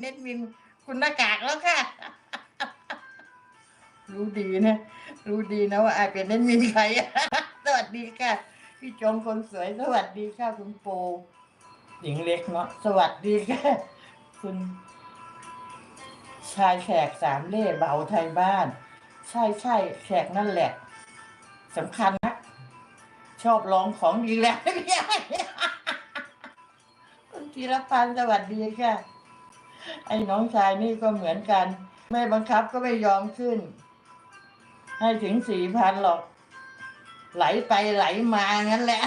เน็ตมินคุณหน้ากากแล้วค่ะ รู้ดีนะ รู้ดีนะว่าไอายเป็นเน็ตมินใครสวัสดีค่ะ พี่จงคนสวยสวัสดีค่ะคุณโปหญิงเล็กเนาะสวัสดีค่ะ คุณชายแขกสามเล่ห์เบาไทยบ้าน ใช่ใช่แขกนั่นแหละสำคัญนะชอบร้องของดีแล้วพี่ใหญ่คุณธีรพันธ์สวัสดีค่ะ ไอ้น้องชายนี่ก็เหมือนกัน ไม่บังคับก็ไม่ยอมขึ้น ให้ถึงสี่พันหรอก ไหลไปไหลมางั้นแหละ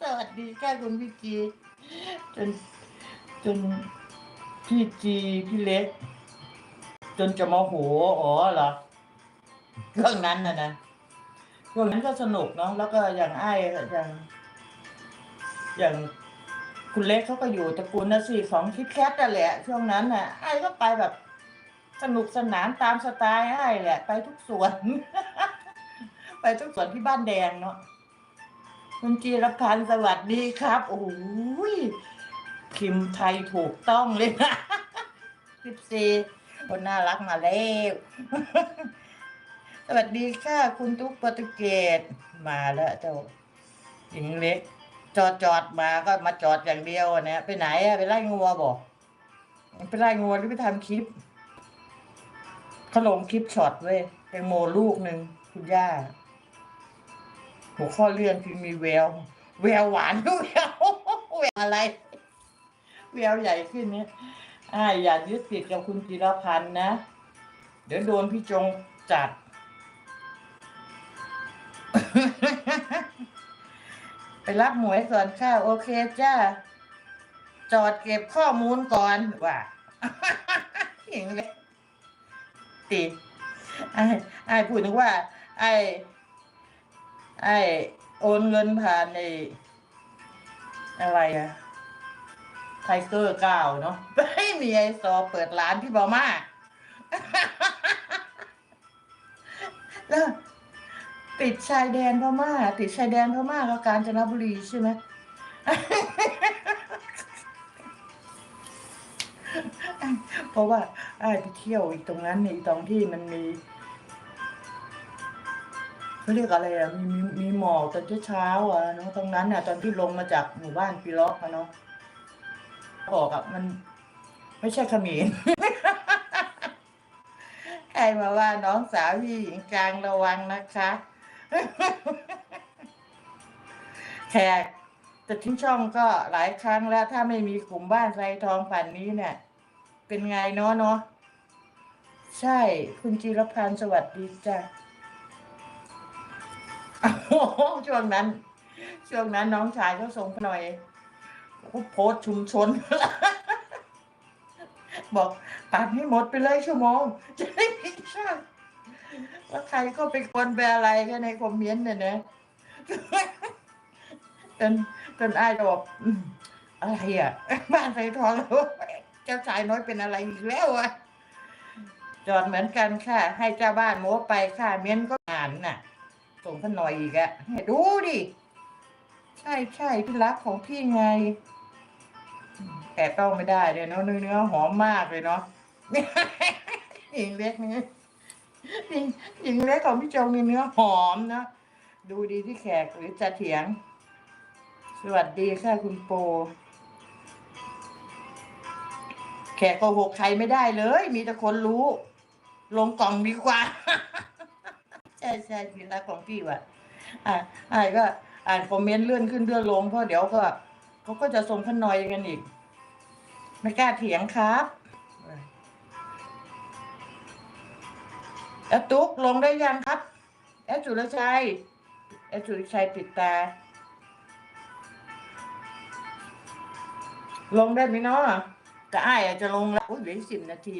สวัสดีค่ะคุณพี่จีจนจนพี่จีพี่เล็ก จนจะโมโหอ๋อเหรอเรื่องนั้นนะนะช่วงนั้นก็สนุกเนาะแล้วก็อย่างไอ้ายอย่างอย่าง คุณเล็กเขาก็อยู่ตระกูลนะสิของคิดแคทนั่นแหละ ช่วงนั้นน่ะไอ้ก็ไปแบบสนุกสนานตามสไตล์ไอ้แหละ ไปทุกสวน ไปทุกสวนที่บ้านแดงเนาะคุณจีรพันธ์สวัสดีครับ โอ้ยพิมพ์ไทยถูกต้องเลยนะสิบสี่คนน่ารักมาแล้วสวัสดีค่ะ คุณตุ๊กโปรตุเกสมาแล้วเจ้าหญิงเล็ก จอดจอดมาก็มาจอดอย่างเดียวเนี่ยไปไหนอะไปไล่งัวบอกไปไล่งัวหรือไปทำคลิปเขาลงคลิปช็อตเว้ยแตงโมลูกหนึ่งคุณย่าหัวข้อเรื่องคือมีแววแววหวานแววแววอะไรแววใหญ่ขึ้นเนี่ยอ่าอย่ายึดติดกับคุณจิรพันธ์นะ เดี๋ยวโดนพี่จงจัด ไปรับหมวยก่อนค่ะโอเคจ้า จอดเก็บข้อมูลก่อนว่าอย่างเลยติไอ้ไอ้พูดถึงว่า ไอ้ไอ้โอนเงินผ่านในอะไรอะไทเกอร์เก้าเนาะไม่มีไอซอเปิดร้านที่บอมาแล้ว ติดชายแดนพม่า ติดชายแดนพม่ากับกาญจนบุรีใช่ไหมเพราะว่าไอ้ไปเที่ยวอีกตรงนั้นนี่อีกตรงที่มันมีเขาเรียกอะไรอะมีมีมีหมอกตอนเช้าๆอะเนาะตรงนั้นน่ะ ตอนที่ลงมาจากหมู่บ้านปีล็อกอะเนาะบอกอะมัน ไม่ใช่ขมิ้นใครมาว่าน้องสาวพี่หญิงกลางระวังนะคะ แขกจะทิ้งช่องก็หลายครั้งแล้ว ถ้าไม่มีกลุ่มบ้านไรทองฝันนี้เนี่ย เป็นไงเนาะเนาะใช่ คุณจีรพันธ์สวัสดีจ้ะโอ้โหช่วงนั้น ช่วงนั้นน้องชายเขาส่งหน่อยโพสชุมชน บอกตัดให้หมดไปเลยชั่วโมง จะได้พิชชั่น แล้วใครก็ไปกวนแปลอะไรกันในคอมเมนต์เนี่ยนะจนจนอ้ายบอกอะไรอะ บ้านไฟทองแล้วเจ้าชายน้อยเป็นอะไรอีกแล้วอะจอดเหมือนกันค่ะ ให้เจ้าบ้านโม้ไปค่ะ เมียนก็อ่านน่ะ ส่งพนหน่อยอีกอะดูดิ ใช่ใช่พี่รักของพี่ไง แต่ต้องไม่ได้เลยเนาะเนื้อหอมมากเลยเนาะหญิงเล็กนี่ หญิงหญิงเล็กของพี่จงนี่เนื้อหอมนะ ดูดีที่แขกหรือจะเถียง สวัสดีค่ะคุณโป แขกโกหกใครไม่ได้เลย มีแต่คนรู้ ลงกล่องดีกว่า ใช่ใช่พี่รักของพี่ว่ะ อ่าอ่านก็อ่านคอมเมนต์เลื่อนขึ้นเลื่อนลงเพราะเดี๋ยวก็เขาก็จะส่งขนอยกันอีก ไม่กล้าเถียงครับ อดตุ๊กลงได้ยังครับ แอดสุรชัย แอดสุรชัยปิดตา ลงได้ไหมเนาะแต่อ้ายอาจจะลงแล้วอุ้ยเหลือสิบนาที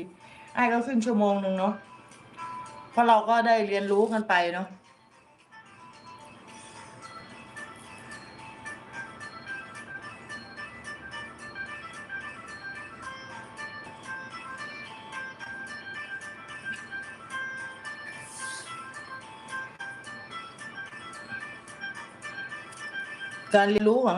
อ้ายก็ขึ้นชั่วโมงหนึ่งเนาะเพราะเราก็ได้เรียนรู้กันไปเนาะ การเรียนรู้ขอ